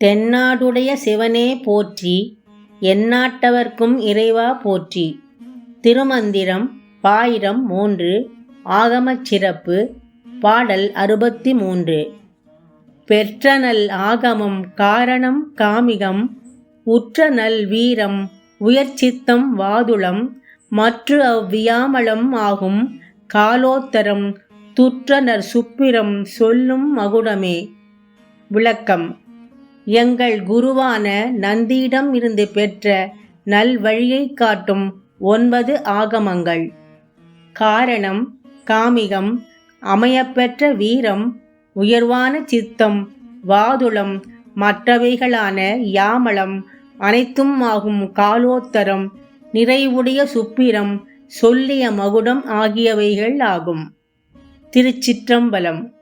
தென்னாடுடைய சிவனே போற்றி எந்நாட்டவர்க்கும் இறைவா போற்றி. திருமந்திரம் பாயிரம் மூன்று ஆகமச் சிறப்பு பாடல் அறுபத்தி மூன்று பெற்றனல் ஆகமம் காரணம் காமிகம் உற்றனல் வீரம் உயர்ச்சித்தம் வாதுளம் மற்று அவ்வியாமளம் ஆகும் காலோத்தரம் துற்றனர் சுப்பிரம் சொல்லும் மகுடமே. விளக்கம். எங்கள் குருவான நந்தியிடம் இருந்து பெற்ற நல்வழியைக் காட்டும் ஒன்பது ஆகமங்கள். காரணம் காமிகம் அமையப்பெற்ற வீரம் உயர்வான சித்தம் வாதுளம் மற்றவைகளான யாமளம் அனைத்தும் ஆகும் காலோத்தரம் நிறைவுடைய சுப்பிரம் சொல்லிய மகுடம் ஆகியவைகள் ஆகும். திருச்சிற்றம்பலம்.